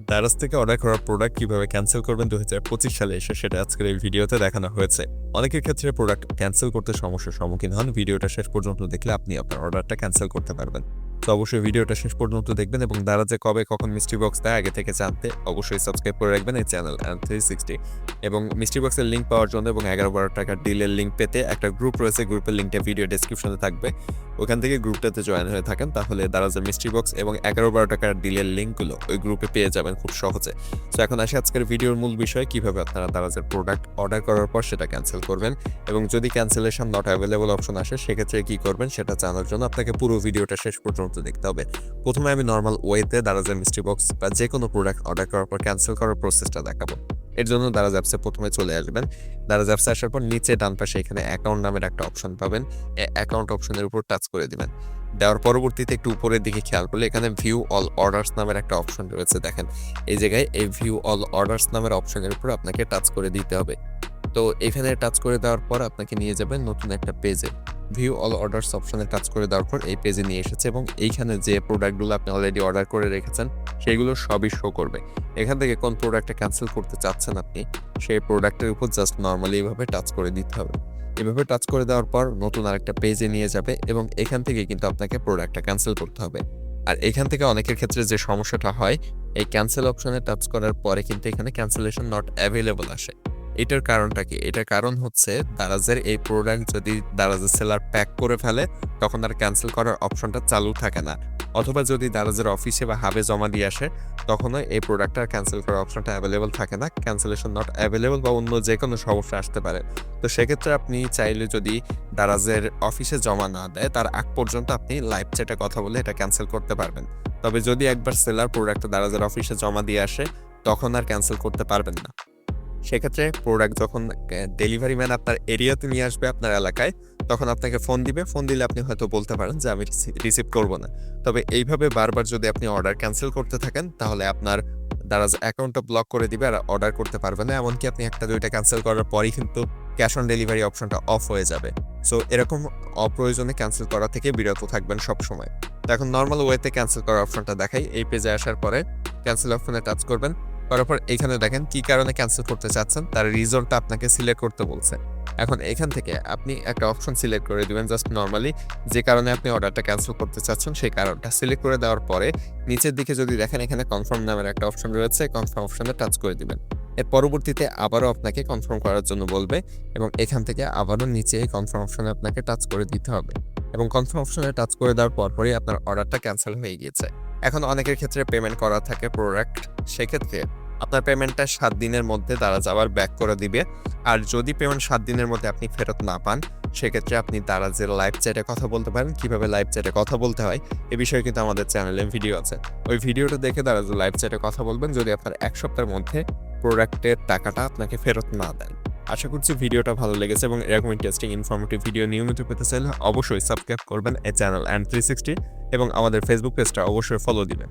দারাজ থেকে অর্ডার করা প্রোডাক্ট কীভাবে ক্যান্সেল করবেন দুহাজার পঁচিশ সালে এসে সেটা আজকের এই ভিডিওতে দেখানো হয়েছে। অনেকের ক্ষেত্রে প্রোডাক্ট ক্যান্সেল করতে সমস্যার সম্মুখীন হন। ভিডিওটা শেষ পর্যন্ত দেখলে আপনি আপনার অর্ডারটা ক্যান্সেল করতে পারবেন। তো অবশ্যই ভিডিওটা শেষ পর্যন্ত দেখবেন এবং দারাজে কবে কখন মিস্ট্রি বক্স দেয় আগে থেকে জানতে অবশ্যই সাবস্ক্রাইব করে রাখবেন এই চ্যানেল অ্যান্ড থ্রি সিক্সটি এবং মিস্ট্রি বক্সের লিঙ্ক পাওয়ার জন্য এবং এগারো বারো টাকার ডিলের লিঙ্ক পেতে একটা গ্রুপ রয়েছে গ্রুপের লিঙ্কটা ভিডিও ডেসক্রিপশনে থাকবে। ওখান থেকে গ্রুপটাতে জয়েন হয়ে থাকেন, তাহলে দারাজের মিস্ট্রি বক্স এবং এগারো বারো টাকার ডিলের লিঙ্কগুলো ওই গ্রুপে পেয়ে যাবেন খুব সহজে। তো এখন আসি আজকের ভিডিওর মূল বিষয়, কীভাবে আপনারা দারাজের প্রোডাক্ট অর্ডার করার পর সেটা ক্যান্সেল করবেন এবং যদি ক্যান্সেলেশন নট অ্যাভেলেবল অপশন আসে, সেক্ষেত্রে কি করবেন সেটা জানার জন্য আপনাকে পুরো ভিডিওটা শেষ পর্যন্ত দেখতে হবে। প্রথমে আমি নর্মাল ওয়েতে দারাজের মিস্ট্রি বক্স বা যে কোনো প্রোডাক্ট অর্ডার করার পর ক্যান্সেল করার প্রসেসটা দেখাবো। এর জন্য দারাজ অ্যাপসে প্রথমে চলে আসবেন। দারাজ অ্যাপসে আসার পর নিচে ডান পাশে এখানে অ্যাকাউন্ট নামের একটা অপশন পাবেন। অ্যাকাউন্ট অপশনের উপর টাচ করে দিবেন। দেওয়ার পরবর্তীতে একটু উপরের দিকে খেয়াল করলে এখানে ভিউ অল অর্ডার্স নামের একটা অপশন রয়েছে দেখেন। এই জায়গায় এই ভিউ অল অর্ডার্স নামের অপশনের উপর আপনাকে টাচ করে দিতে হবে। তো এখানে টাচ করে দেওয়ার পর আপনাকে নিয়ে যাবেন নতুন একটা পেজে। ভিউ অল অর্ডার্স অপশনে টাচ করে দেওয়ার পর এই পেজে নিয়ে এসেছে এবং এইখানে যে প্রোডাক্টগুলো আপনি অলরেডি অর্ডার করে রেখেছেন, সেগুলো সবই শো করবে। এখান থেকে কোন প্রোডাক্টটা ক্যান্সেল করতে চাচ্ছেন আপনি, সেই প্রোডাক্টের উপর জাস্ট নর্মালি এইভাবে টাচ করে দিতে হবে। এভাবে টাচ করে দেওয়ার পর নতুন আরেকটা পেজে নিয়ে যাবে এবং এখান থেকে কিন্তু আপনাকে প্রোডাক্টটা ক্যান্সেল করতে হবে। আর এখান থেকে অনেকের ক্ষেত্রে যে সমস্যাটা হয়, এই ক্যান্সেল অপশনে টাচ করার পরে কিন্তু এখানে ক্যান্সেলেশন নট অ্যাভেলেবল আসে। এটার কারণটা কি? এটার কারণ হচ্ছে দারাজের এই প্রোডাক্ট যদি দারাজের সেলার প্যাক করে ফেলে, তখন আর ক্যান্সেল করার অপশনটা চালু থাকে না। অথবা যদি দারাজের অফিসে বা হাবে জমা দিয়ে আসে, তখনও এই প্রোডাক্টটা ক্যান্সেল করার অপশনটা অ্যাভেলেবল থাকে না। ক্যান্সেলেশন নট অ্যাভেলেবল বা অন্য যে কোনো সমস্যা আসতে পারে। তো সেক্ষেত্রে আপনি চাইলে যদি দারাজের অফিসে জমা না দেয়, তার আগ পর্যন্ত আপনি লাইভ চ্যাটে কথা বলে এটা ক্যান্সেল করতে পারবেন। তবে যদি একবার সেলার প্রোডাক্টটা দারাজের অফিসে জমা দিয়ে আসে, তখন আর ক্যান্সেল করতে পারবেন না। সেক্ষেত্রে প্রোডাক্ট যখন ডেলিভারি ম্যান আপনার এরিয়াতে নিয়ে আসবে আপনার এলাকায়, তখন আপনাকে ফোন দিবে। ফোন দিলে আপনি হয়তো বলতে পারেন যে, আমি রিসিভ করব না। তবে এইভাবে বারবার যদি আপনি অর্ডার ক্যান্সেল করতে থাকেন, তাহলে আপনার দারাজ অ্যাকাউন্টটা ব্লক করে দিবে আর অর্ডার করতে পারবে না। এমনকি আপনি একটা দুইটা ক্যান্সেল করার পরই কিন্তু ক্যাশ অন ডেলিভারি অপশনটা অফ হয়ে যাবে। সো এরকম অপ্রয়োজনে ক্যান্সেল করা থেকে বিরত থাকবেন সব সময় তো এখন নর্মাল ওয়েতে ক্যান্সেল করার অপশনটা দেখাই। এই পেজে আসার পরে ক্যান্সেল অপশনে টাচ করবেন। করার পর এখানে দেখেন কি কারণে ক্যান্সেল করতে চাচ্ছেন, তার রিজনটা আপনাকে সিলেক্ট করতে বলছে। এখন এখান থেকে আপনি একটা অপশন সিলেক্ট করে দিবেন জাস্ট নর্মালি যে কারণে আপনি অর্ডারটা ক্যান্সেল করতে চাচ্ছেন, সেই কারণটা সিলেক্ট করে দেওয়ার পরে নিচের দিকে যদি দেখেন, এখানে কনফার্ম নামের একটা অপশন রয়েছে কনফার্ম অপশনে টাচ করে দিবেন। এর পরবর্তীতে আবারও আপনাকে কনফার্ম করার জন্য বলবে এবং এখান থেকে আবারও নিচে এই কনফার্ম অপশনে আপনাকে টাচ করে দিতে হবে। এবং কনফার্ম অপশনে টাচ করে দেওয়ার পরপরই আপনার অর্ডারটা ক্যান্সেল হয়ে গিয়েছে। এখন অনেকের ক্ষেত্রে পেমেন্ট করা থাকে প্রোডাক্ট সেক্ষেত্রে আপনার পেমেন্টটা সাত দিনের মধ্যে তারা যাওয়ার ব্যাক করে দিবে। আর যদি পেমেন্ট সাত দিনের মধ্যে আপনি ফেরত না পান, সেক্ষেত্রে আপনি তারা যে লাইভ চ্যাটে কথা বলতে পারেন, কীভাবে লাইভ চ্যাটে কথা বলতে হয়, এ বিষয়ে কিন্তু আমাদের চ্যানেলে ভিডিও আছে। ওই ভিডিওটা দেখে তারা যে লাইভ চ্যাটে কথা বলবেন, যদি আপনার এক সপ্তাহের মধ্যে প্রোডাক্টের টাকাটা আপনাকে ফেরত না দেন। আশা করছি ভিডিওটা ভালো লেগেছে এবং এরকম ইন্টারেস্টিং ইনফরমেটিভ ভিডিও নিয়মিত পেতে চাইলে অবশ্যই সাবস্ক্রাইব করবেন এই চ্যানেল অ্যান্ড থ্রি সিক্সটি এবং আমাদের ফেসবুক পেজটা অবশ্যই ফলো দিবেন।